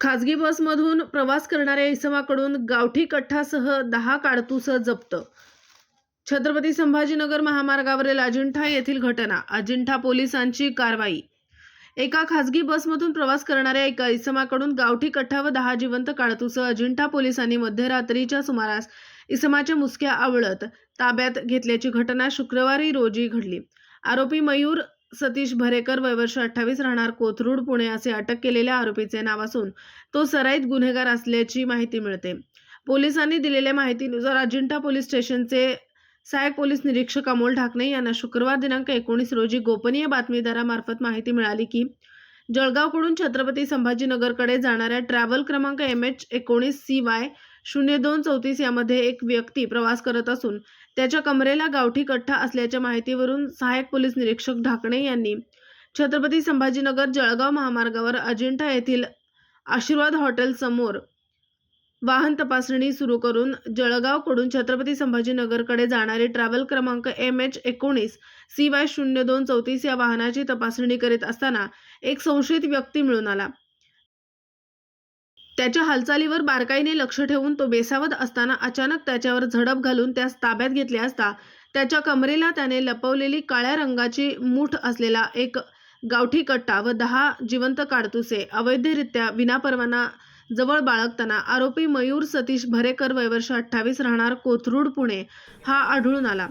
खासगी बसमधून प्रवास करणाऱ्या इसमाकडून गावठी कठ्ठासह दहा काडतूस जप्त. छत्रपती संभाजीनगर महामार्गावरील अजिंठा येथील घटना अजिंठा पोलिसांची कारवाई. एका खासगी बसमधून प्रवास करणाऱ्या एका इसमाकडून गावठी कठ्ठा व दहा जिवंत काळतूस अजिंठा पोलिसांनी मध्यरात्रीच्या सुमारास इसमाच्या मुसक्या आवळत ताब्यात घेतल्याची घटना शुक्रवारी रोजी घडली. आरोपी मयूर सतीश भरेकर वय वर्ष अठ्ठावीस राहणार कोथरूड पुणे असे अटक केलेल्या आरोपीचे नाव असून तो सराईत गुन्हेगार असल्याची माहिती मिळते. पोलिसांनी दिलेल्या माहितीनुसार अजिंठा पोलीस स्टेशनचे सहाय्यक पोलीस निरीक्षक अमोल ढाकणे यांना शुक्रवार दिनांक एकोणीस रोजी गोपनीय बातमीदारामार्फत माहिती मिळाली की जळगावकडून छत्रपती संभाजीनगरकडे जाणाऱ्या ट्रॅव्हल क्रमांक एम एच एकोणीस सी वाय शून्य दोन चौतीस यामध्ये एक व्यक्ती प्रवास करत असून त्याच्या कमरेला गावठी कठ्ठा असल्याच्या माहितीवरून सहाय्यक पोलीस निरीक्षक ढाकणे यांनी छत्रपती संभाजीनगर जळगाव महामार्गावर अजिंठा येथील आशीर्वाद हॉटेल समोर वाहन तपासणी सुरू करून जळगावकडून छत्रपती संभाजीनगरकडे जाणारी ट्रॅव्हल क्रमांक एम एच एकोणीस सी वाय शून्य दोन चौतीस या वाहनाची तपासणी करीत असताना एक संशयित व्यक्ती मिळून आला. त्याच्या हालचालीवर बारकाईने लक्ष ठेवून तो बेसावत असताना अचानक त्याच्यावर झडप घालून त्यास ताब्यात घेतले असता त्याच्या कमरेला त्याने लपवलेली काळ्या रंगाची मूठ असलेला एक गावठी कट्टा व दहा जिवंत काडतुसे अवैधरित्या विनापरवाना जवळ बाळगताना आरोपी मयूर सतीश भरेकर वयवर्ष अठ्ठावीस राहणार कोथरूड पुणे हा आढळून आला.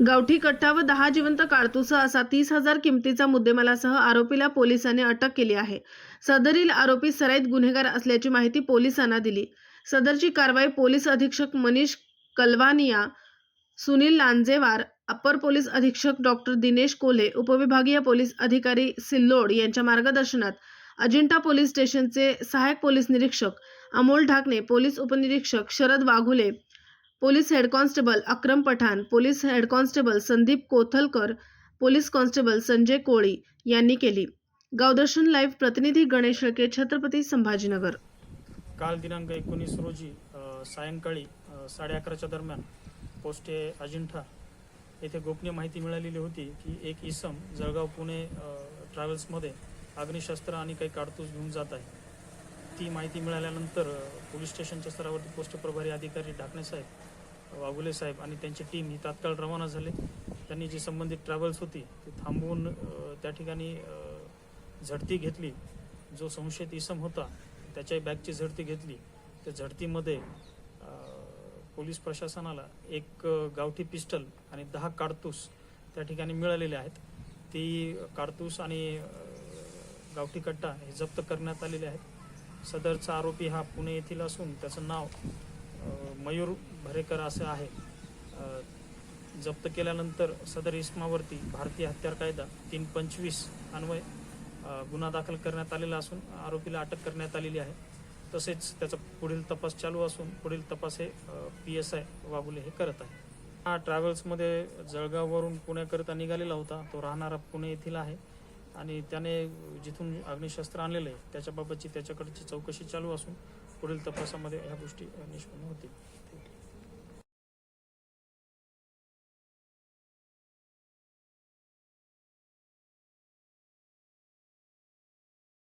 गावठी कट्टा व दहा जिवंत काडतुस असा तीस हजार किमतीचा मुद्देमालासह आरोपीला पोलिसांनी अटक केली आहे. सदरील आरोपी सराईत गुन्हेगार असल्याची माहिती पोलिसांना दिली. सदरची कारवाई पोलीस अधीक्षक मनीष कलवानिया सुनील लांजेवार अप्पर पोलीस अधीक्षक डॉक्टर दिनेश कोल्हे उपविभागीय पोलीस अधिकारी सिल्लोड यांच्या मार्गदर्शनात अजिंठा पोलीस स्टेशनचे सहायक पोलीस निरीक्षक अमोल ढाकणे पोलीस उपनिरीक्षक Sharad Waghule police head constable Akram Pathan police head constable Sandeep Kothalkar police constable Sanjay Koli यांनी केली. गावदर्शन लाईव्ह प्रतिनिधी गणेश शेळके छत्रपती संभाजीनगर. काल दिनांक एकोणीस रोजी सायंकाळी साडे अकराच्या दरम्यान पोस्टे अजिंठा येथे गोपनीय माहिती मिळालेली होती की एक इसम जळगाव पुणे ट्रॅव्हल्समध्ये अग्निशस्त्र आणि काही काडतूस घेऊन जात आहे. ती माहिती मिळाल्यानंतर पोलीस स्टेशनच्या स्तरावरती पोस्ट प्रभारी अधिकारी ढाकणे साहेब वाघुले साहेब आणि त्यांची टीम ही तात्काळ रवाना झाले. त्यांनी जी संबंधित ट्रॅव्हल्स होती ती थांबवून त्या ठिकाणी झडती घेतली. जो संशयित इसम होता त्याच्याही बॅगची झडती घेतली. त्या झडतीमध्ये पोलीस प्रशासनाला एक गावठी पिस्टल आणि दहा काडतूस त्या ठिकाणी मिळालेले आहेत. ती काडतूस आणि गावठी कट्टा हे जप्त करण्यात आलेले आहेत. सदरचा आरोपी हा पुणे येथील असून त्याचं नाव मयूर भरेकर असं आहे. जप्त केल्यानंतर सदर इस्मावरती भारतीय हत्यार कायदा तीन पंचवीस अन्वय गुन्हा दाखल करण्यात आलेला असून आरोपीला अटक करण्यात आलेली आहे. तसेच त्याचा पुढील तपास चालू असून पुढील तपास हे पी एस आय वागुले हे करत आहे. हा ट्रॅव्हल्समध्ये जळगाववरून पुण्याकरिता निघालेला होता. तो राहणारा पुणे येथील आहे. आणि त्याने जिथून अग्निशस्त्र आणलेलं आहे त्याच्याबाबतची त्याच्याकडची चौकशी चालू असून पुढील तपासामध्ये ह्या गोष्टी निष्पन्न होतील.